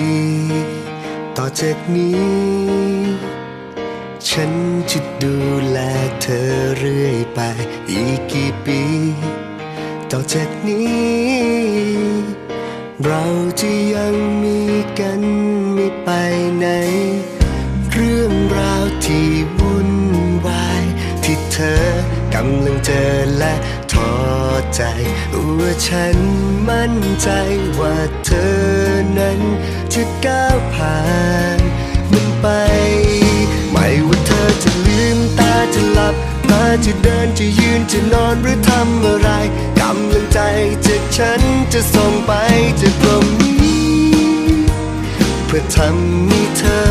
ี ต่อจากนี้ ฉันจะดูแลเธอเรื่อยไป อีกกี่ปี ต่อจากนี้ เราจะยังมีกันไม่ไปไหน เรื่องราวที่วุ่นวาย ที่เธอกำลังเจอและท ใจว่าฉันมั่นใจว่าเธอนั้นจะก้าวผ่านมันไป ไม่ว่าเธอจะลืมตาจะหลับตาจะเดินจะยืนจะนอนหรือทำอะไรกำลังใจจากฉันจะส่งไปจากตรงนี้เพื่อทำให้เธอ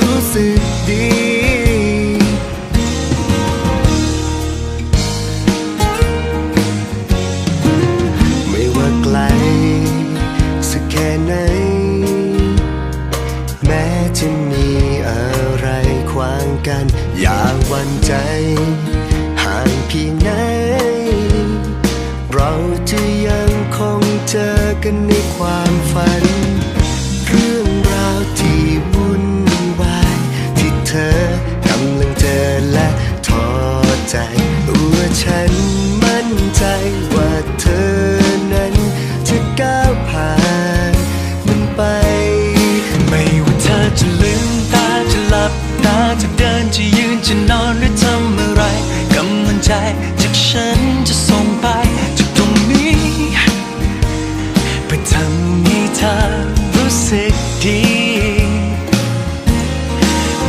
รู้สึกดี วันใจ ห่างเพียงไหน เราจะยังคงเจอกันในความ จะนอนหรือทำอะไรกำลังใจจากฉันจะส่งไปจากตรงนี้เพื่อทำให้เธอรู้สึกดี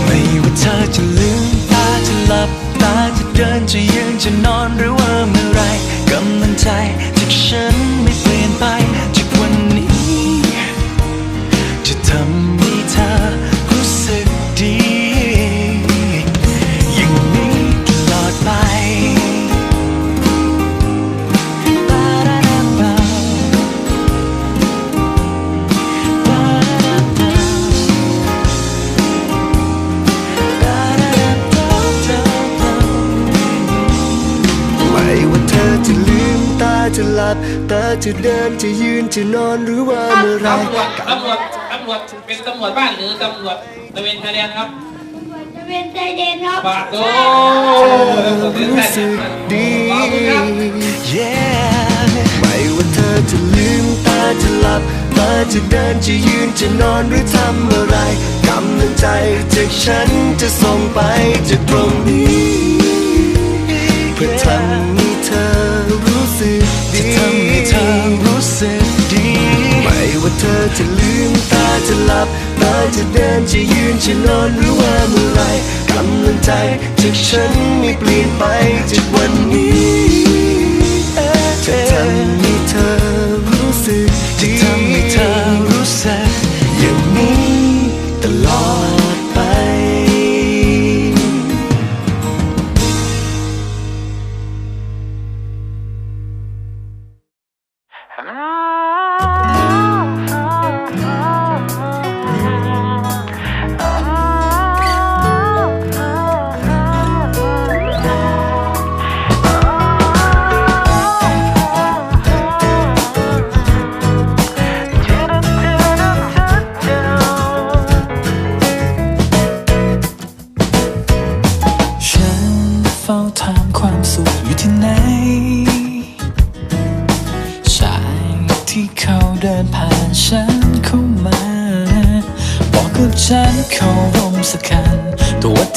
ไม่ว่าเธอจะลืมตาจะหลับตาจะเดินจะยืนจะนอนหรือว่าาจะหลับตาจะเดินจะยืนจะนอนหรือว่าเมื่อไรตำรวจตำรวจตำรวจเป็นตำรวจบ้านหรือตำรวจตระเวนชายแดนครับจะเป็นใจเย็นครับปากโตรู้สึกดีขอบคุณครับ Yeah ไม่ว่าเธอจะลืมตาจะหลับตาจะเดินจะยืนจะนอนหรือทำอะไรกำลังใจจากฉันจะส่งไปจากตรงนี้เพื่อทำใจะหลับตาจะเดินจะยืนจะนอนหรือว่าเมื่อไรกำลังใจจากฉันไม่เปลี่ยนไปจากวันนี้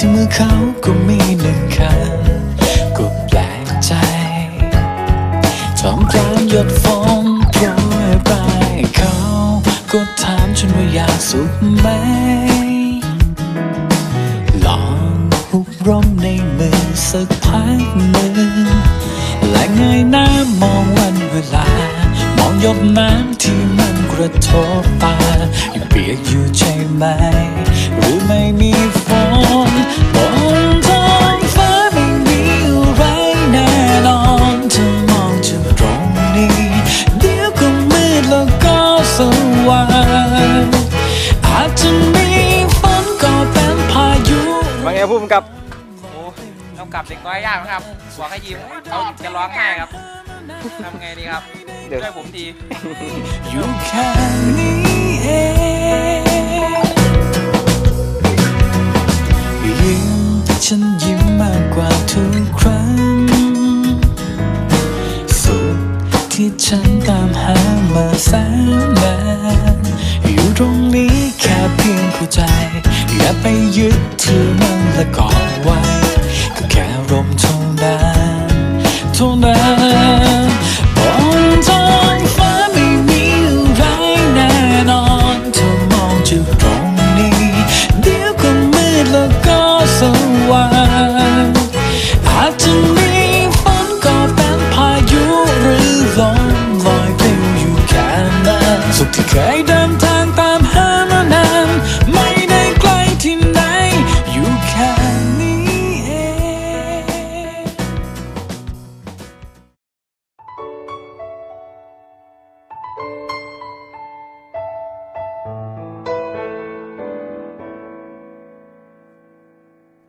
ที่มือเขาก็มีหนึ่งคันก็แปลกใจท่ามกลางหยดฝนโปรยปเขาก็ถามฉันว่าอยากสุขไหม ลองหุบร่มในมือสักพักหนึ่งและเงยหน้ามองวันเวลา มองหยดน้ำที่มัน ระทบตายังเปียกอยู่ใช่ไหมหรือไม่มีฝนบนท้องฟ้าไม่มีอะไรแน่นอนถ้ามองจากตรงนี้ เดี๋ยวก็มืดแล้วก็สว่างอาจจะมีฝนก็เป็นพายุว่าไงพุ่มกับโอ้กำกับเด็กน้อยยากนะครับบอกให้ยิ้มเขาจะร้องไห้ครับทำไงดีครับ เดี๋ยว ได้ผมดี อยู่แค่นี้เอง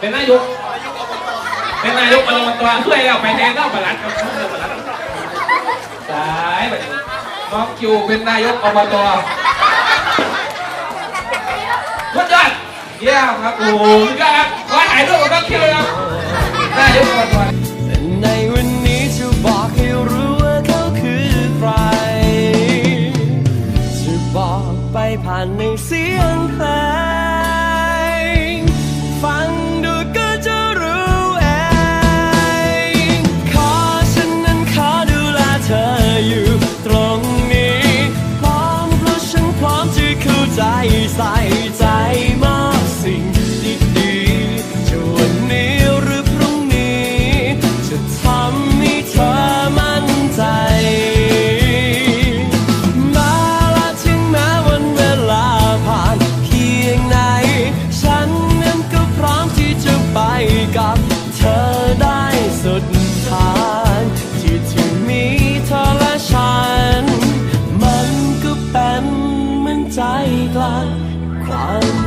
เป็นนายก เป็นนายกมาลงมตัวช่วยเราไปแทนเราประลัดกับเพื่อรลัดสายไปน้องคิวเป็นนายกอบตคุณยอดเยี่ยมครับโอ้หคุยอดครับขอถ่ายรูปกับน้องคิวครับนายกอบต 再短，宽